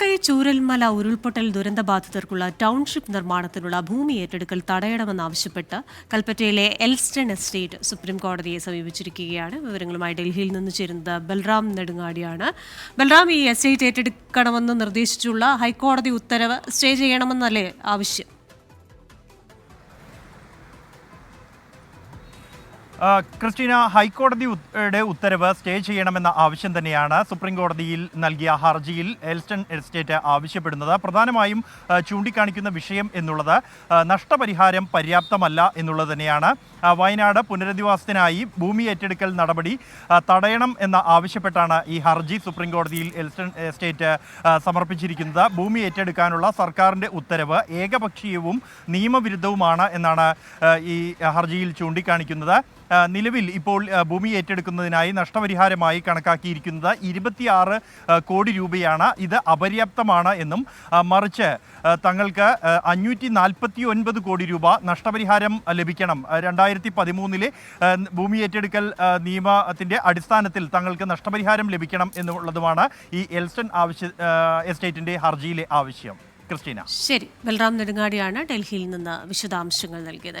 മുണ്ടക്കൈ ചൂരൽമല ഉരുൾപൊട്ടൽ ദുരന്തബാധിതർക്കുള്ള ടൗൺഷിപ്പ് നിർമ്മാണത്തിനുള്ള ഭൂമി ഏറ്റെടുക്കൽ തടയണമെന്നാവശ്യപ്പെട്ട് കൽപ്പറ്റയിലെ എൽസ്റ്റൺ എസ്റ്റേറ്റ് സുപ്രീം കോടതിയെ സമീപിച്ചിരിക്കുകയാണ്. വിവരങ്ങളുമായി ഡൽഹിയിൽ നിന്ന് ചേരുന്നത് ബൽറാം നെടുങ്ങാടിയാണ്. ബൽറാം ഈ എസ്റ്റേറ്റ് ഏറ്റെടുക്കണമെന്ന് നിർദ്ദേശിച്ചുള്ള ഹൈക്കോടതി ഉത്തരവ് സ്റ്റേ ചെയ്യണമെന്നല്ലേ ആവശ്യം? ക്രിസ്റ്റീന ഹൈക്കോടതിയുടെ ഉത്- ഉത്തരവ് സ്റ്റേ ചെയ്യണമെന്ന ആവശ്യം തന്നെയാണ് സുപ്രീം കോടതിയിൽ നൽകിയ ഹർജിയിൽ എൽസ്റ്റൺ എസ്റ്റേറ്റ് ആവശ്യപ്പെടുന്നത്. പ്രധാനമായും ചൂണ്ടിക്കാണിക്കുന്ന വിഷയം എന്നുള്ളത് നഷ്ടപരിഹാരം പര്യാപ്തമല്ല എന്നുള്ളത് തന്നെയാണ്. വയനാട് പുനരധിവാസത്തിനായി ഭൂമി ഏറ്റെടുക്കൽ നടപടി തടയണം എന്ന ആവശ്യപ്പെട്ടാണ് ഈ ഹർജി സുപ്രീം കോടതിയിൽ എൽസ്റ്റൺ എസ്റ്റേറ്റ് സമർപ്പിച്ചിരിക്കുന്നത്. ഭൂമി ഏറ്റെടുക്കാനുള്ള സർക്കാരിന്റെ ഉത്തരവ് ഏകപക്ഷീയവും നിയമവിരുദ്ധവുമാണ് എന്നാണ് ഈ ഹർജിയിൽ ചൂണ്ടിക്കാണിക്കുന്നത്. നിലവിൽ ഇപ്പോൾ ഭൂമി ഏറ്റെടുക്കുന്നതിനായി നഷ്ടപരിഹാരമായി കണക്കാക്കിയിരിക്കുന്നത് ഇരുപത്തിയാറ് കോടി രൂപയാണ്. ഇത് അപര്യാപ്തമാണ് എന്നും മറിച്ച് തങ്ങൾക്ക് അഞ്ഞൂറ്റി നാൽപ്പത്തി ഒൻപത് കോടി രൂപ നഷ്ടപരിഹാരം ലഭിക്കണം. രണ്ടായിരത്തി പതിമൂന്നിലെ ഭൂമി ഏറ്റെടുക്കൽ നിയമത്തിന്റെ അടിസ്ഥാനത്തിൽ തങ്ങൾക്ക് നഷ്ടപരിഹാരം ലഭിക്കണം എന്നുള്ളതുമാണ് ഈ എൽസ്റ്റൺ ആവശ്യ എസ്റ്റേറ്റിന്റെ ഹർജിയിലെ ആവശ്യം. ക്രിസ്റ്റീന. ശരി. ബൽറാം നെടുങ്ങാടിയാണ് ഡൽഹിയിൽ നിന്ന് വിശദാംശങ്ങൾ നൽകിയത്.